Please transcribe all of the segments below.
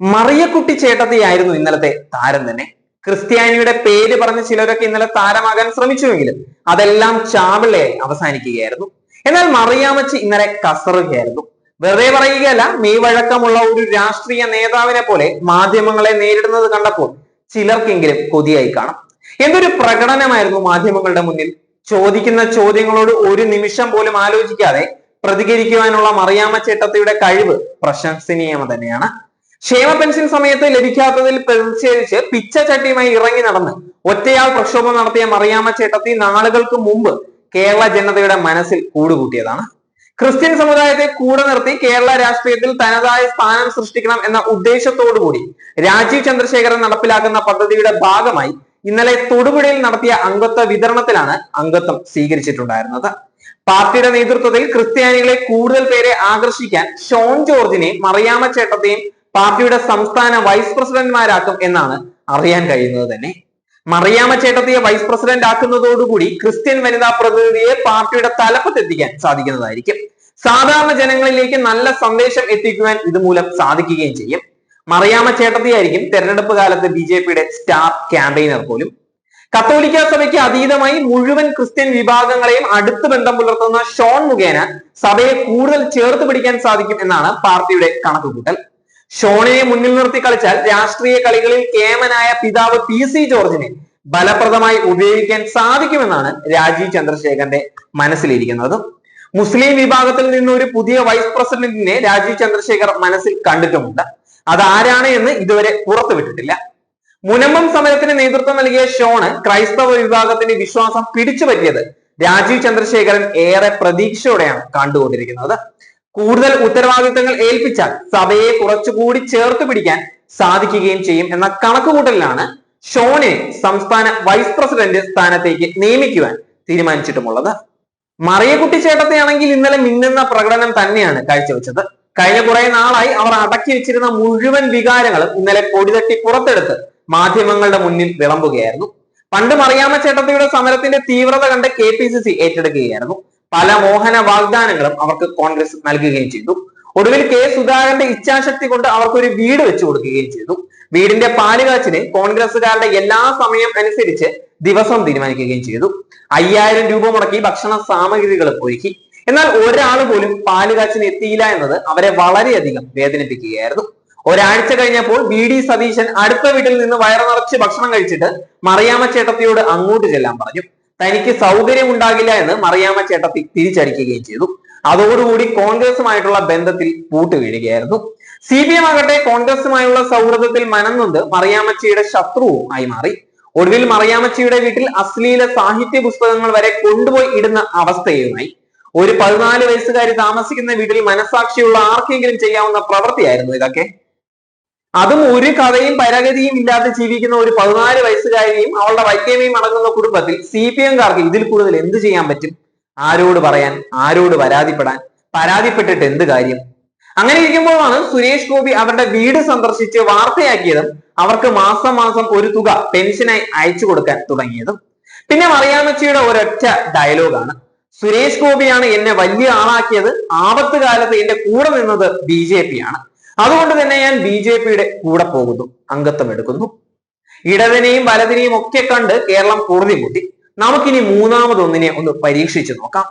മറിയക്കുട്ടി ചേട്ടത്തിയായിരുന്നു ഇന്നലത്തെ താരം തന്നെ. ക്രിസ്ത്യാനിയുടെ പേര് പറഞ്ഞ് ചിലരൊക്കെ ഇന്നലെ താരമാകാൻ ശ്രമിച്ചുവെങ്കിലും അതെല്ലാം ചാവിളയായി അവസാനിക്കുകയായിരുന്നു. എന്നാൽ മറിയാമച്ചി ഇന്നലെ കസറുകയായിരുന്നു. വെറുതെ പറയുകയല്ല മെയ്വഴക്കമുള്ള ഒരു രാഷ്ട്രീയ നേതാവിനെ പോലെ മാധ്യമങ്ങളെ നേരിടുന്നത് കണ്ടപ്പോൾ ചിലർക്കെങ്കിലും കൊതിയായി കാണാം. എന്തൊരു പ്രകടനമായിരുന്നു മാധ്യമങ്ങളുടെ മുന്നിൽ. ചോദിക്കുന്ന ചോദ്യങ്ങളോട് ഒരു നിമിഷം പോലും ആലോചിക്കാതെ പ്രതികരിക്കുവാനുള്ള മറിയാമ്മ ചേട്ടത്തിയുടെ കഴിവ് പ്രശംസനീയം തന്നെയാണ്. ക്ഷേമ പെൻഷൻ സമയത്ത് ലഭിക്കാത്തതിൽ പ്രതിഷേധിച്ച് പിച്ചച്ചട്ടിയുമായി ഇറങ്ങി നടന്ന് ഒറ്റയാൾ പ്രക്ഷോഭം നടത്തിയ മറിയാമ്മ ചേട്ടത്തി നാളുകൾക്ക് മുമ്പ് കേരള ജനതയുടെ മനസ്സിൽ കൂടുകൂട്ടിയതാണ്. ക്രിസ്ത്യൻ സമുദായത്തെ കൂടെ നിർത്തി കേരള രാഷ്ട്രീയത്തിൽ തനതായ സ്ഥാനം സൃഷ്ടിക്കണം എന്ന ഉദ്ദേശത്തോടു കൂടി രാജീവ് ചന്ദ്രശേഖരൻ നടപ്പിലാക്കുന്ന പദ്ധതിയുടെ ഭാഗമായി ഇന്നലെ തൊടുപുഴയിൽ നടത്തിയ അംഗത്വ വിതരണത്തിലാണ് അംഗത്വം സ്വീകരിച്ചിട്ടുണ്ടായിരുന്നത്. പാർട്ടിയുടെ നേതൃത്വത്തിൽ ക്രിസ്ത്യാനികളെ കൂടുതൽ പേരെ ആകർഷിക്കാൻ ഷോൺ ജോർജിനെയും മറിയാമ്മ ചേട്ടത്തെയും പാർട്ടിയുടെ സംസ്ഥാന വൈസ് പ്രസിഡന്റ്മാരാക്കും എന്നാണ് അറിയാൻ കഴിയുന്നത് തന്നെ. മറിയാമ്മ ചേട്ടത്തിയെ വൈസ് പ്രസിഡന്റ് ആക്കുന്നതോടുകൂടി ക്രിസ്ത്യൻ വനിതാ പ്രതിനിധിയെ പാർട്ടിയുടെ തലപ്പത്തെത്തിക്കാൻ സാധിക്കുന്നതായിരിക്കും. സാധാരണ ജനങ്ങളിലേക്ക് നല്ല സന്ദേശം എത്തിക്കുവാൻ ഇതുമൂലം സാധിക്കുകയും ചെയ്യും. മറിയാമ്മ ചേട്ടത്തിയായിരിക്കും തെരഞ്ഞെടുപ്പ് കാലത്ത് ബി ജെ പിയുടെ സ്റ്റാർ ക്യാമ്പയിനർ പോലും. കത്തോലിക്ക സഭയ്ക്ക് അതീതമായി മുഴുവൻ ക്രിസ്ത്യൻ വിഭാഗങ്ങളെയും അടുത്ത് ബന്ധം പുലർത്തുന്ന ഷോൺ മുഖേന സഭയെ കൂടുതൽ ചേർത്ത് പിടിക്കാൻ സാധിക്കും എന്നാണ് പാർട്ടിയുടെ കണക്കുകൂട്ടൽ. ഷോണിനെ മുന്നിൽ നിർത്തി കളിച്ചാൽ രാഷ്ട്രീയ കളികളിൽ കേമനായ പിതാവ് പി സി ജോർജിനെ ഫലപ്രദമായി ഉപയോഗിക്കാൻ സാധിക്കുമെന്നാണ് രാജീവ് ചന്ദ്രശേഖരന്റെ മനസ്സിലിരിക്കുന്നത്. മുസ്ലിം വിഭാഗത്തിൽ നിന്ന് ഒരു പുതിയ വൈസ് പ്രസിഡന്റിനെ രാജീവ് ചന്ദ്രശേഖർ മനസ്സിൽ കണ്ടിട്ടുമുണ്ട്. അതാരാണ് എന്ന് ഇതുവരെ പുറത്തുവിട്ടിട്ടില്ല. മുനമ്പം സമരത്തിന് നേതൃത്വം നൽകിയ ഷോണ് ക്രൈസ്തവ വിഭാഗത്തിന്റെ വിശ്വാസം പിടിച്ചു പറ്റിയത് രാജീവ് ചന്ദ്രശേഖരൻ ഏറെ പ്രതീക്ഷയോടെയാണ് കണ്ടുകൊണ്ടിരിക്കുന്നത്. കൂടുതൽ ഉത്തരവാദിത്തങ്ങൾ ഏൽപ്പിച്ചാൽ സഭയെ കുറച്ചുകൂടി ചേർത്ത് പിടിക്കാൻ സാധിക്കുകയും ചെയ്യും എന്ന കണക്കുകൂട്ടലിലാണ് ഷോനെ സംസ്ഥാന വൈസ് പ്രസിഡന്റ് സ്ഥാനത്തേക്ക് നിയമിക്കുവാൻ തീരുമാനിച്ചിട്ടുമുള്ളത്. മറിയക്കുട്ടി ചേട്ടത്തെയാണെങ്കിൽ ഇന്നലെ മിന്നുന്ന പ്രകടനം തന്നെയാണ് കാഴ്ചവെച്ചത്. കഴിഞ്ഞ കുറെ നാളായി അവർ അടക്കി വെച്ചിരുന്ന മുഴുവൻ വികാരങ്ങളും ഇന്നലെ പൊടിതട്ടി പുറത്തെടുത്ത് മാധ്യമങ്ങളുടെ മുന്നിൽ വിളമ്പുകയായിരുന്നു. പണ്ട് മറിയാമ്മ ചേട്ടത്തിയുടെ സമരത്തിന്റെ തീവ്രത കണ്ട് കെ ഏറ്റെടുക്കുകയായിരുന്നു. പല മോഹന വാഗ്ദാനങ്ങളും അവർക്ക് കോൺഗ്രസ് നൽകുകയും ചെയ്തു. ഒടുവിൽ കെ സുധാകരന്റെ ഇച്ഛാശക്തി കൊണ്ട് അവർക്കൊരു വീട് വെച്ചു കൊടുക്കുകയും ചെയ്തു. വീടിന്റെ പാലുകാച്ചിന് കോൺഗ്രസുകാരുടെ എല്ലാ സമയം അനുസരിച്ച് ദിവസം തീരുമാനിക്കുകയും ചെയ്തു. അയ്യായിരം രൂപ മുടക്കി ഭക്ഷണ സാമഗ്രികൾ ഒരുക്കി. എന്നാൽ ഒരാൾ പോലും പാലുകാച്ചിന് എത്തിയില്ല എന്നത് അവരെ വളരെയധികം വേദനിപ്പിക്കുകയായിരുന്നു. ഒരാഴ്ച കഴിഞ്ഞപ്പോൾ ബി ഡി സതീശൻ അടുത്ത വീട്ടിൽ നിന്ന് വയറു നിറച്ച് ഭക്ഷണം കഴിച്ചിട്ട് മറിയാമ്മ ചേട്ടത്തിയോട് അങ്ങോട്ട് ചെല്ലാൻ പറഞ്ഞു. തനിക്ക് സൗകര്യം ഉണ്ടാകില്ല എന്ന് മറിയാമ്മ ചേട്ട തിരിച്ചടിക്കുകയും ചെയ്തു. അതോടുകൂടി കോൺഗ്രസുമായിട്ടുള്ള ബന്ധത്തിൽ പൂട്ട് വീഴുകയായിരുന്നു. സി പി എം ആകട്ടെ കോൺഗ്രസുമായുള്ള സൗഹൃദത്തിൽ മനന്നുണ്ട് മറിയാമ്മച്ചിയുടെ ശത്രുവും ആയി മാറി. ഒടുവിൽ മറിയാമ്മച്ചിയുടെ വീട്ടിൽ അശ്ലീല സാഹിത്യ പുസ്തകങ്ങൾ വരെ കൊണ്ടുപോയി ഇടുന്ന അവസ്ഥയുമായി. ഒരു പതിനാല് വയസ്സുകാരി താമസിക്കുന്ന വീട്ടിൽ മനസാക്ഷിയുള്ള ആർക്കെങ്കിലും ചെയ്യാവുന്ന പ്രവൃത്തിയായിരുന്നു ഇതൊക്കെ. അതും ഒരു കഥയും പരഗതിയും ഇല്ലാതെ ജീവിക്കുന്ന ഒരു പതിനാല് വയസ്സുകാരിയും അവളുടെ വൈദ്യമയും അടങ്ങുന്ന കുടുംബത്തിൽ സി പി എംകാർക്ക് ഇതിൽ കൂടുതൽ എന്ത് ചെയ്യാൻ പറ്റും? ആരോട് പറയാൻ ആരോട് പരാതിപ്പെടാൻ? പരാതിപ്പെട്ടിട്ട് എന്ത് കാര്യം? അങ്ങനെ ഇരിക്കുമ്പോഴാണ് സുരേഷ് ഗോപി അവരുടെ വീട് സന്ദർശിച്ച് വാർത്തയാക്കിയതും അവർക്ക് മാസം മാസം ഒരു തുക പെൻഷനായി അയച്ചു കൊടുക്കാൻ തുടങ്ങിയതും. പിന്നെ മറിയാമ്മച്ചിയുടെ ഒരൊറ്റ ഡയലോഗാണ്. സുരേഷ് ഗോപിയാണ് എന്നെ വലിയ ആളാക്കിയത്. ആപത്ത് കാലത്ത് എന്റെ കൂടെ നിന്നത് ബി ജെ പി ആണ് അതുകൊണ്ട് തന്നെ ഞാൻ ബി ജെ പിയുടെ കൂടെ പോകുന്നു അംഗത്വം എടുക്കുന്നു. ഇടതിനെയും വലതിനെയും ഒക്കെ കണ്ട് കേരളം കുറുതി മുട്ടി നമുക്കിനി മൂന്നാമതൊന്നിനെ ഒന്ന് പരീക്ഷിച്ചു നോക്കാം.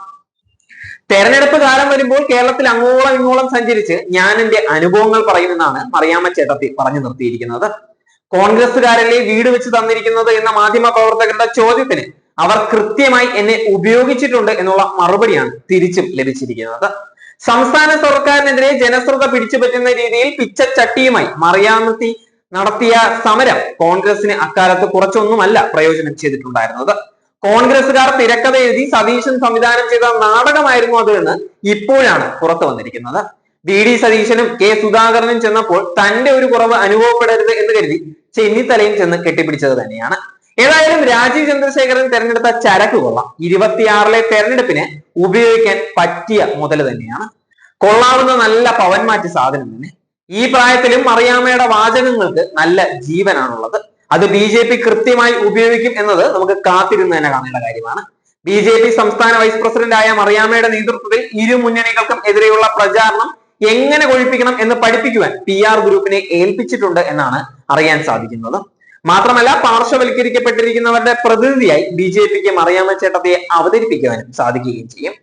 തെരഞ്ഞെടുപ്പ് കാലം വരുമ്പോൾ കേരളത്തിൽ അങ്ങോളം ഇങ്ങോളം സഞ്ചരിച്ച് ഞാൻ എന്റെ അനുഭവങ്ങൾ പറയുമെന്നാണ് മറിയാമ്മ ചേട്ടത്തി പറഞ്ഞു നിർത്തിയിരിക്കുന്നത്. കോൺഗ്രസ്സുകാരല്ലേ വീട് വെച്ച് തന്നിരിക്കുന്നത് എന്ന മാധ്യമ പ്രവർത്തകരുടെ ചോദ്യത്തിന് അവർ കൃത്യമായി എന്നെ ഉപയോഗിച്ചിട്ടുണ്ട് എന്നുള്ള മറുപടിയാണ് തിരിച്ചും ലഭിച്ചിരിക്കുന്നത്. സംസ്ഥാന സർക്കാരിനെതിരെ ജനശ്രദ്ധ പിടിച്ചുപറ്റുന്ന രീതിയിൽ പിച്ചച്ചട്ടിയുമായി മറിയാമത്തി നടത്തിയ സമരം കോൺഗ്രസിന് അക്കാലത്ത് കുറച്ചൊന്നുമല്ല പ്രയോജനം ചെയ്തിട്ടുണ്ടായിരുന്നത്. കോൺഗ്രസുകാർ തിരക്കഥ എഴുതി സതീശൻ സംവിധാനം ചെയ്ത നാടകമായിരുന്നു അതെന്ന് ഇപ്പോഴാണ് പുറത്തു വന്നിരിക്കുന്നത്. വി ഡി സതീശനും കെ സുധാകരനും ചെന്നപ്പോൾ തന്റെ ഒരു കുറവ് അനുഭവപ്പെടരുത് എന്ന് കരുതി ചെന്നിത്തലയും ചെന്ന് കെട്ടിപ്പിടിച്ചത് തന്നെയാണ്. ഏതായാലും രാജീവ് ചന്ദ്രശേഖരൻ തെരഞ്ഞെടുത്ത ചരക്ക് കൊള്ളാം. ഇരുപത്തിയാറിലെ തെരഞ്ഞെടുപ്പിന് ഉപയോഗിക്കാൻ പറ്റിയ മുതൽ തന്നെയാണ്. കൊള്ളാവുന്ന നല്ല പവൻ മാറ്റി സാധനം തന്നെ. ഈ പ്രായത്തിലും മറിയാമ്മയുടെ വാചകങ്ങൾക്ക് നല്ല ജീവനാണുള്ളത്. അത് ബി ജെ പി കൃത്യമായി ഉപയോഗിക്കും എന്നത് നമുക്ക് കാത്തിരുന്ന് തന്നെ കാണേണ്ട കാര്യമാണ്. ബി ജെ പി സംസ്ഥാന വൈസ് പ്രസിഡന്റ് ആയ മറിയാമ്മയുടെ നേതൃത്വത്തിൽ ഇരു മുന്നണികൾക്കും എതിരെയുള്ള പ്രചാരണം എങ്ങനെ കൊഴിപ്പിക്കണം എന്ന് പഠിപ്പിക്കുവാൻ പി ആർ ഗ്രൂപ്പിനെ ഏൽപ്പിച്ചിട്ടുണ്ട് എന്നാണ് അറിയാൻ സാധിക്കുന്നത്. മാത്രമല്ല പാർശ്വവൽക്കരിക്കപ്പെട്ടിരിക്കുന്നവരുടെ പ്രതിനിധിയായി ബി ജെ പിക്ക് മറിയാമ്മ ചേട്ടത്തിയെ അവതരിപ്പിക്കുവാനും സാധിക്കുകയും ചെയ്യും.